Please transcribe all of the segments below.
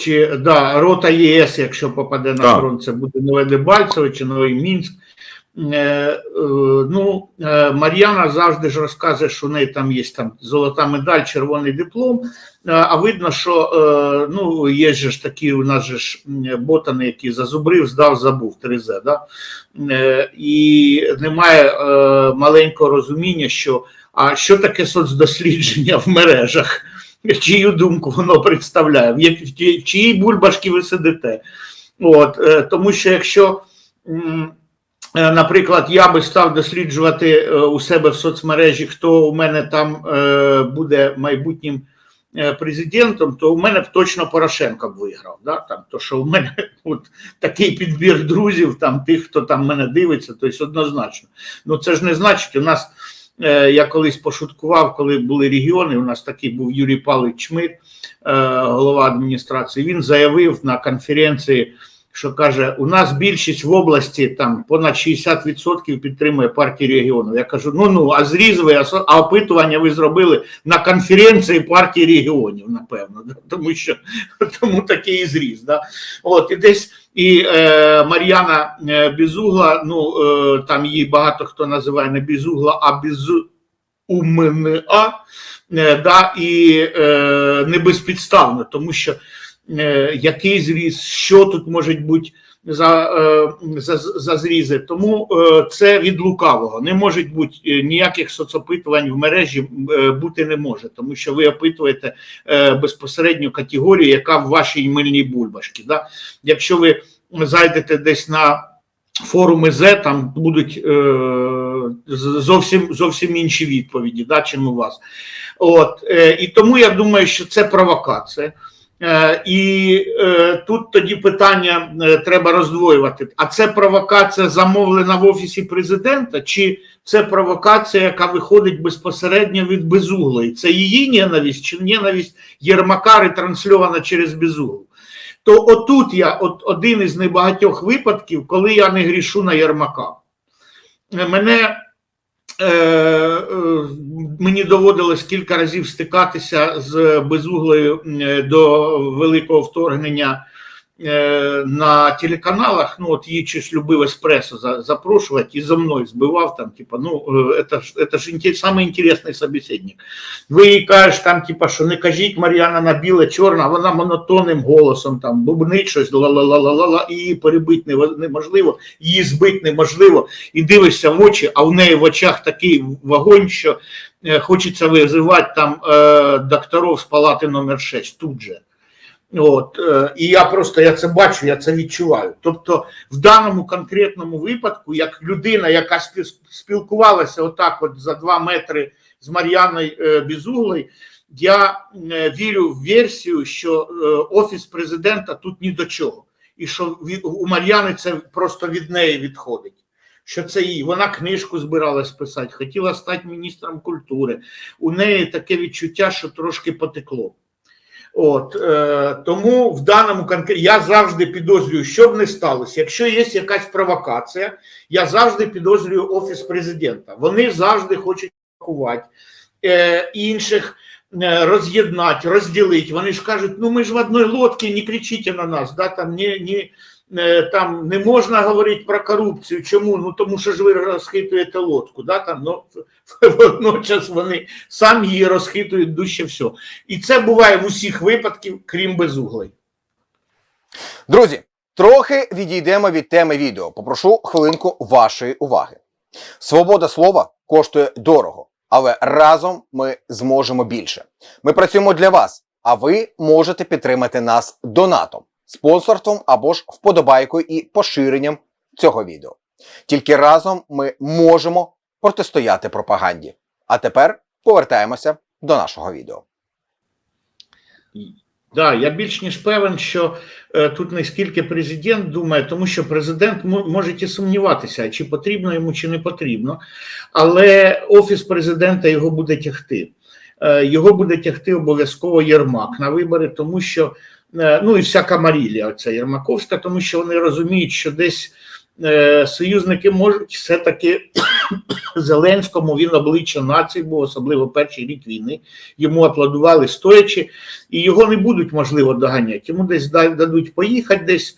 чи да, рота ЄС, якщо попаде на фронт, це буде Нове Дебальцево чи Новий Мінськ. Е, е, ну, е, Мар'яна завжди ж розказує, що у неї там є там золота медаль, червоний диплом. Е, А видно, що е, ну, є ж такі у нас же ж ботани, які зазубрив, здав, забув 3З, да? Е, і немає е, маленького розуміння, що а що таке соцдослідження в мережах, чию думку воно представляє, в чиїй бульбашки ви сидите. От, е, тому що якщо. Е, Наприклад, я би став досліджувати е, у себе в соцмережі, хто у мене там буде майбутнім президентом, то у мене б точно Порошенко б виграв. Да? Там, то що у мене от такий підбір друзів, там тих, хто там мене дивиться, тобто однозначно. Ну це ж не значить, у нас я колись пошуткував, коли були регіони. У нас такий був Юрій Павлович Чмир, е, голова адміністрації. Він заявив на конференції що каже, у нас більшість в області там понад 60% підтримує партію регіону. Я кажу: ну ну, а зріз ви, а опитування ви зробили на конференції партії регіонів, напевно, да? тому що тому такий і зріз. Да? От і десь і е, Мар'яна е, Безугла, ну е, там її багато хто називає не Безугла, а Безумна, е, да, і е, не безпідставно, тому що який зріз, що тут можуть бути за, е, за, за зрізи. Тому е, це від лукавого. Не може бути е, ніяких соцопитувань в мережі е, бути не може, тому що ви опитуєте е, безпосередню категорію, яка в вашій мильній бульбашці. Да? Якщо ви зайдете десь на форуми З, там будуть е, зовсім, зовсім інші відповіді, да, чим у вас. От, е, і тому я думаю, що це провокація. Е, І е, тут тоді питання е, треба роздвоювати. А це провокація замовлена в офісі президента, чи це провокація, яка виходить безпосередньо від безуглої? Це її ненависть чи ненависть Єрмака ретрансльована через безуглу? То отут я от один із небагатьох випадків, коли я не грішу на Єрмака. Мене мені доводилось кілька разів стикатися з безуглою е, до великого вторгнення е, на телеканалах. Ну, от її щось любив еспресо за- запрошувати і за мною збивав там, типа, ну, е, это, это ж інте- самий інтересний собеседник. Ви їй кажеш там, типа, що не кажіть Мар'яна на біле, чорне, а вона монотонним голосом там бубнить щось, ла-ла-ла-ла-ла, і її перебити неможливо, її збити неможливо, і дивишся в очі, а в неї в очах такий вогонь, що е, хочеться визивати там е, докторів з палати номер 6 тут же. От, е, і я просто я це бачу, я це відчуваю. Тобто, в даному конкретному випадку, як людина, яка спілкувалася отак, от за два метри з Мар'яною е, Безуглою, я е, вірю в версію, що офіс президента тут ні до чого, і що у Мар'яни це просто від неї відходить. Що це їй, вона книжку збиралась писати, хотіла стати міністром культури. У неї таке відчуття, що трошки потекло. От е, тому в даному конкретно я завжди підозрюю, що б не сталося. Якщо є якась провокація, я завжди підозрюю офіс президента. Вони завжди хочуть провокувати е, інших, е, роз'єднати, розділити. Вони ж кажуть, ну ми ж в одній лодці, не кричіть на нас, да, там не, не, там не можна говорити про корупцію. Чому? Ну тому що ж ви розхитуєте лодку. Да, там, ну, водночас вони самі її розхитують дужче всього. І це буває в усіх випадках, крім безуглої. Друзі, трохи відійдемо від теми відео. Попрошу хвилинку вашої уваги. Свобода слова коштує дорого, але разом ми зможемо більше. Ми працюємо для вас, а ви можете підтримати нас донатом, спонсорством або ж вподобайкою і поширенням цього відео. Тільки разом ми можемо протистояти пропаганді. А тепер повертаємося до нашого відео. Да, я більш ніж певен, що е, тут не скільки президент думає, тому що президент може і сумніватися, чи потрібно йому, чи не потрібно. Але офіс президента його буде тягти. Е, його буде тягти обов'язково Єрмак на вибори, тому що ну і вся камарілія, оця Єрмаковська, тому що вони розуміють, що десь е, союзники можуть все-таки Зеленському він обличчя нації був, особливо перший рік війни. Йому аплодували стоячи, і його не будуть можливо доганяти. Йому десь дадуть поїхати десь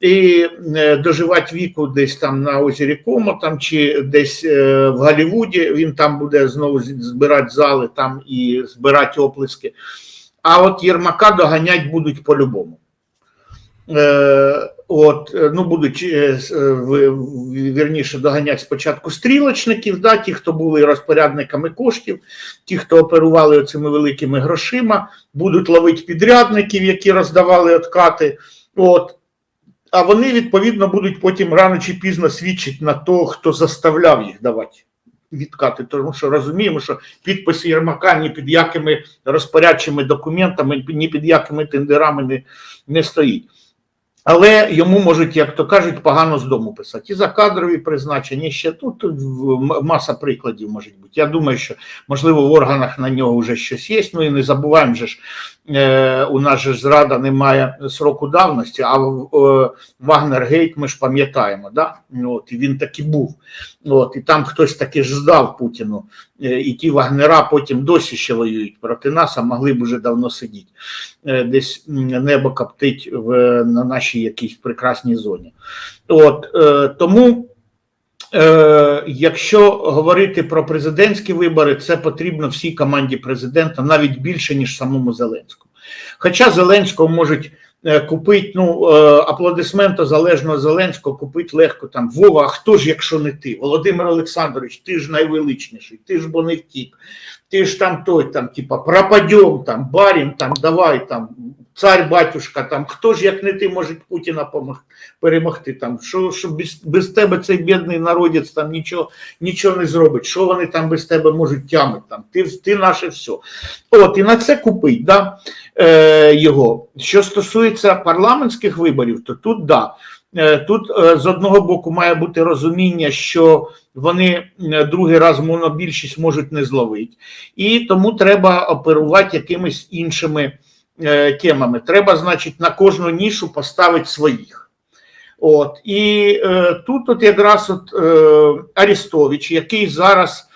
і е, доживати віку десь там на озері Комо, там чи десь е, в Голлівуді. Він там буде знову збирати зали там і збирати оплески. А от Єрмака доганять будуть по-любому. Е, От, ну будуть е, е, вірніше доганять спочатку стрілочників, да, ті, хто були розпорядниками коштів, ті, хто оперували цими великими грошима, будуть ловити підрядників, які роздавали откати. От. А вони, відповідно, будуть потім рано чи пізно свідчити на того, хто заставляв їх давати відкати. Тому що розуміємо, що підписи Єрмака ні під якими розпорядчими документами, ні під якими тендерами не, не стоїть. Але йому можуть, як то кажуть, погано з дому писати. І за кадрові призначення ще тут маса прикладів може бути. Я думаю, що можливо в органах на нього вже щось є. Ну і не забуваємо же ж, у нас же зрада немає сроку давності, а е, Вагнергейт ми ж пам'ятаємо, да? От, і він таки був. От, і там хтось таки ж здав Путіну. Е, І ті вагнера потім досі ще воюють проти нас, а могли б уже давно сидіти. Е, Десь небо коптить в, на нашій якійсь прекрасній зоні. От, е, тому, е, якщо говорити про президентські вибори, це потрібно всій команді президента навіть більше, ніж самому Зеленському. Хоча Зеленського можуть е, купити, ну, е, аплодисмента залежного Зеленського купити легко там Вова, а хто ж, якщо не ти? Володимир Олександрович, ти ж найвеличніший, ти ж бо не втік, ти ж там той, там, типа, пропадем, там, барін, там, давай, там, цар, батюшка, там, хто ж, як не ти, може Путіна перемогти, там, що, що без, без тебе цей бідний народець там нічого, нічого не зробить, що вони там без тебе можуть тямити, там, ти, ти наше все. От, і на це купить, да, е, його. Що стосується парламентських виборів, то тут да. Е, Тут е, з одного боку має бути розуміння, що вони е, другий раз монобільшість можуть не зловити, і тому треба оперувати якимись іншими темами. Треба, значить, на кожну нішу поставити своїх. От і е, тут, от якраз от е, Арістович, який зараз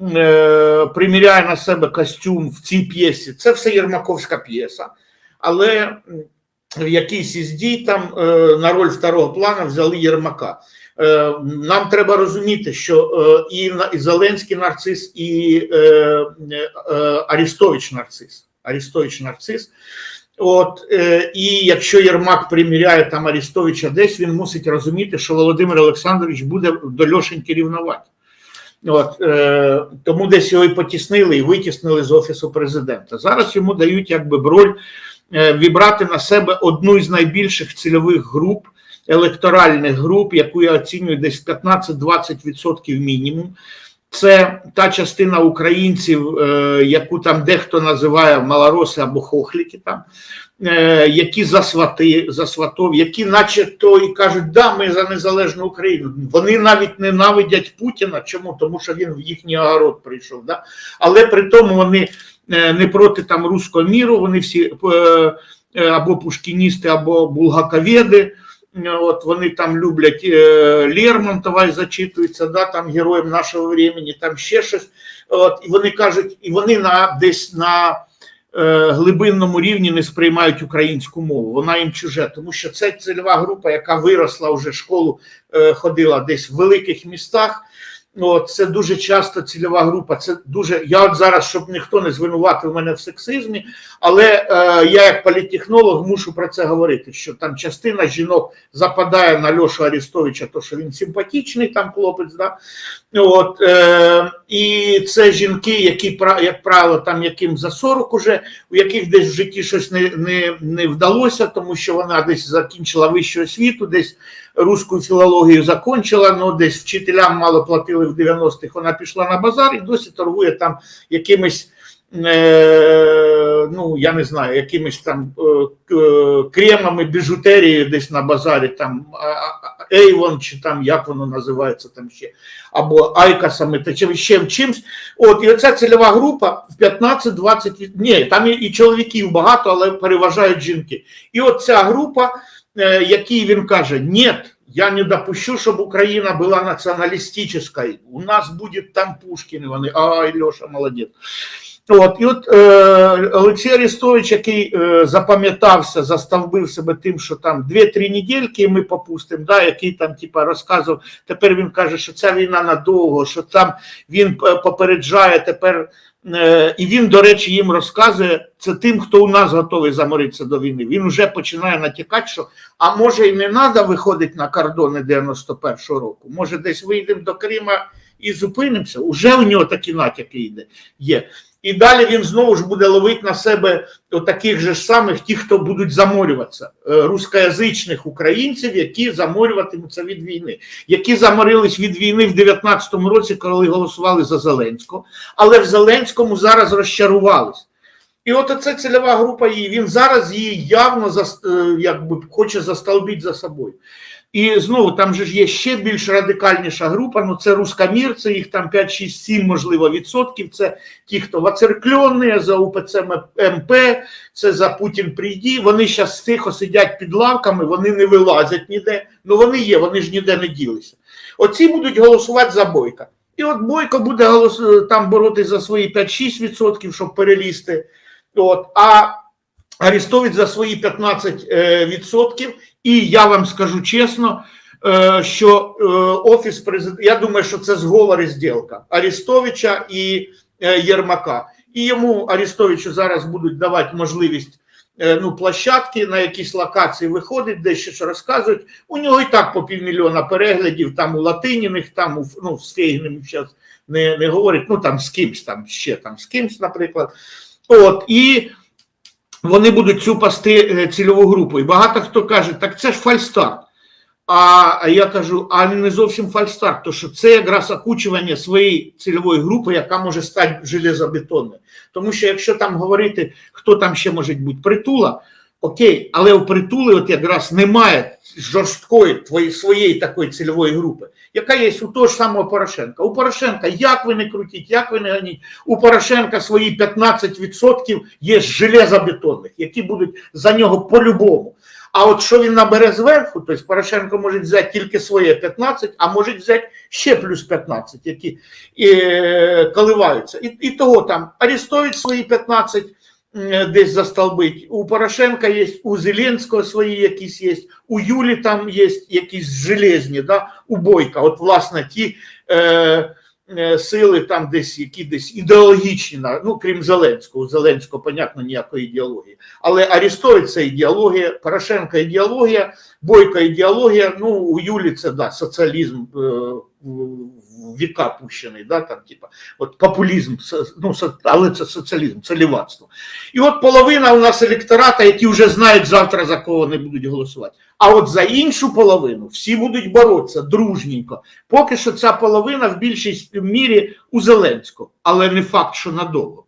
е, приміряє на себе костюм в цій п'єсі, це все Єрмаковська п'єса, але в якійсь із дій там е, на роль второго плану взяли Єрмака. Е, Нам треба розуміти, що е, і, і Зеленський нарцис, і е, е, Арістович нарцис. Арістович нарцис. От, е, і якщо Єрмак приміряє там Арістовича десь, він мусить розуміти, що Володимир Олександрович буде до Льошеньки рівнувати. От, е, тому десь його і потіснили, і витіснили з офісу президента. Зараз йому дають якби б роль е, вібрати на себе одну із найбільших цільових груп, електоральних груп, яку я оцінюю десь 15-20% мінімум. Це та частина українців, е, яку там дехто називає малороси або хохліки, там, е, які за свати, за сватов, які наче то і кажуть, да, ми за незалежну Україну. Вони навіть ненавидять Путіна. Чому? Тому що він в їхній огород прийшов. Да? Але при тому вони е, не проти там руського міру, вони всі або пушкіністи, або булгаковеди. От вони там люблять е, Лермонтова і зачитуються, да, там героєм нашого времени, там ще щось. От, і вони кажуть, і вони на десь на е, глибинному рівні не сприймають українську мову. Вона їм чуже, тому що це цільова група, яка виросла вже школу, е, ходила десь в великих містах. От, це дуже часто цільова група. Це дуже. Я от зараз, щоб ніхто не звинуватив мене в сексизмі, але е, я як політтехнолог мушу про це говорити. Що там частина жінок западає на Льошу Арістовича, то що він симпатичний, там хлопець, да? От, е, і це жінки, які як правило, там яким за 40 уже, у яких десь в житті щось не, не, не вдалося, тому що вона десь закінчила вищу освіту, десь руську філологію закінчила, ну десь вчителям мало платили в 90-х. Вона пішла на базар і досі торгує там якимись. Е, ну, я не знаю, якимись там е, кремами, біжутерією десь на базарі, там Avon, чи там як воно називається там ще, або Айкасами, та чим ще чимсь. От, і оця цільова група в 15-20, ні, там і чоловіків багато, але переважають жінки. І от ця група, е, якій він каже: ні, Я не допущу, щоб Україна була націоналістичною. У нас буде там Пушкін. Вони, ай, Льоша, молодець. От, і от е, Олексій Арестович, який е, запам'ятався, застовбив себе тим, що там 2-3 недільки ми попустимо, да, який там типа розказував, тепер він каже, що ця війна надовго, що там він е, попереджає тепер. Е, і він, до речі, їм розказує це тим, хто у нас готовий заморитися до війни. Він вже починає натякати, що а може і не треба виходити на кордони 91-го року. Може, десь вийдемо до Крима і зупинимося. Уже у нього такі натяки йде є. І далі він знову ж буде ловити на себе таких же ж самих, ті, хто будуть заморюватися, е, рускоязичних українців, які заморюватимуться від війни, які заморились від війни в 19-му році, коли голосували за Зеленського, але в Зеленському зараз розчарувались. І от оця цільова група її, він зараз її явно е, якби, хоче застолбити за собою. І знову там же ж є ще більш радикальніша група, ну це рускомірці, їх там 5, 6, 7, можливо, відсотків. Це ті, хто воцеркльонні, за УПЦ МП, це за Путін прийді. Вони зараз тихо сидять під лавками, вони не вилазять ніде. Ну вони є, вони ж ніде не ділися. Оці будуть голосувати за Бойка. І от Бойко буде голос... там боротися за свої 5-6 відсотків, щоб перелізти. От, а Арестович за свої 15 е, відсотків. І я вам скажу чесно, е, що е, офіс президента, я думаю, що це зговор і зділка Арестовича і е, Єрмака. І йому Арестовичу зараз будуть давати можливість ну, площадки на якісь локації виходить, де щось розказують. У нього і так по півмільйона переглядів, там у Латиніних, там у ну, в Сфейгіним зараз не, не говорять, ну там з кимсь, там ще там з кимсь, наприклад. От, і вони будуть цю пасти е, цільову групу. І багато хто каже, так це ж фальстарт. А я кажу, а не зовсім фальстарт, тому що це якраз окучування своєї цільової групи, яка може стати железобетонною. Тому що якщо там говорити, хто там ще може бути притула, окей, але у притули от якраз немає жорсткої твоєї своєї такої цільової групи, яка є у того ж самого Порошенка. У Порошенка, як ви не крутіть, як ви не ганіть, у Порошенка свої 15% є железобетонних, які будуть за нього по-любому. А от що він набере зверху, тобто Порошенко може взяти тільки своє 15, а може взяти ще плюс 15, які е, коливаються. І, і того там Арестович свої 15 м, десь застолбить. У Порошенка є, у Зеленського свої якісь є, у Юлі там є якісь железні, да? у Бойка. От, власне, ті. Е, е, Сили там десь, які десь ідеологічні, ну крім Зеленського, у Зеленського, понятно, ніякої ідеології. Але Арестович це ідеологія, Порошенка ідеологія, Бойко ідеологія. Ну у Юлі це да, соціалізм е, віка пущений, да, там, типа, от популізм, ну, але це соціалізм, це лівацтво. І от половина у нас електората, які вже знають завтра за кого вони будуть голосувати. А от за іншу половину всі будуть боротися дружненько. Поки що ця половина в більшій мірі у Зеленського, але не факт, що надовго.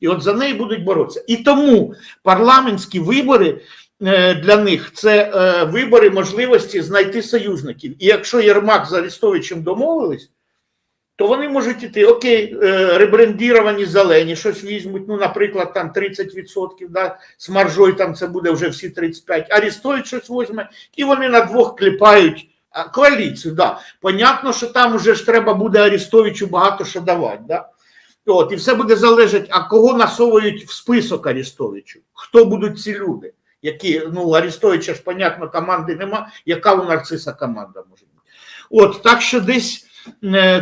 І от за неї будуть боротися. І тому парламентські вибори е, для них це е, вибори можливості знайти союзників. І якщо Єрмак з Арестовичем домовились, то вони можуть іти, окей, е, ребрендіровані зелені, щось візьмуть, ну, наприклад, там 30%, да, з маржою там це буде вже всі 35%, Арестович щось візьме, і вони на двох кліпають коаліцію. Да. Понятно, що там вже ж треба буде Арестовичу багато що давати. Да? От, і все буде залежати, а кого насовують в список Арестовичу, хто будуть ці люди, які, ну, Арестовича ж, понятно, команди нема, яка у нарциса команда може бути. От, так що десь,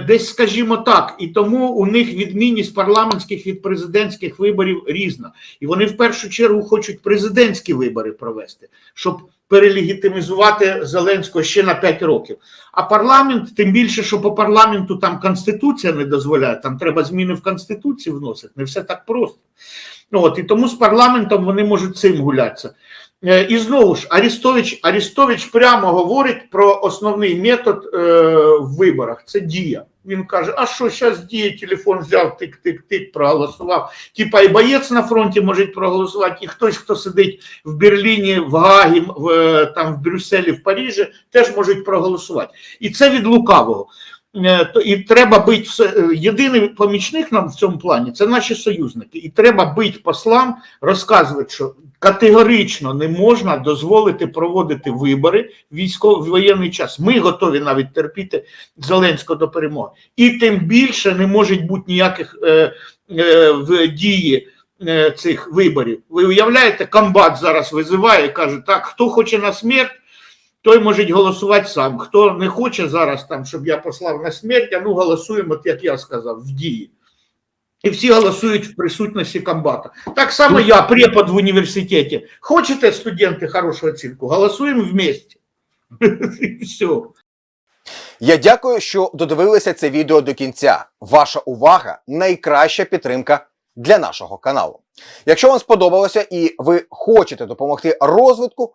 десь, скажімо так, і тому у них відмінність парламентських від президентських виборів різна. І вони в першу чергу хочуть президентські вибори провести, щоб перелегітимізувати Зеленського ще на 5 років. А парламент, тим більше, що по парламенту там конституція не дозволяє, там треба зміни в конституції вносити. Не все так просто. От, і тому з парламентом вони можуть цим гулятися. Е, І знову ж, Арестович, Арестович прямо говорить про основний метод е, в виборах це дія. Він каже: а що зараз діє, телефон взяв, тик-тик-тик, проголосував. Типа і боєць на фронті може проголосувати, і хтось, хто сидить в Берліні, в Гагі, в, е, там, в Брюсселі, в Парижі, теж можуть проголосувати. І це від лукавого. Е, і треба бити все. е, Єдиний помічник нам в цьому плані це наші союзники. І треба бити послам, розказувати, що категорично не можна дозволити проводити вибори військовий воєнний час. Ми готові навіть терпіти Зеленського до перемоги. І тим більше не може бути ніяких е, е, в дії е, цих виборів. Ви уявляєте, комбат зараз визиває і каже: так, хто хоче на смерть. Той може голосувати сам. Хто не хоче зараз, там, щоб я послав на смерть, а ну голосуємо, от як я сказав, в дії. І всі голосують в присутності комбата. Так само я, препод в університеті. Хочете, студенти, хорошу оцінку? Голосуємо вместе. І все. Я дякую, що додивилися це відео до кінця. Ваша увага найкраща підтримка для нашого каналу. Якщо вам сподобалося і ви хочете допомогти розвитку,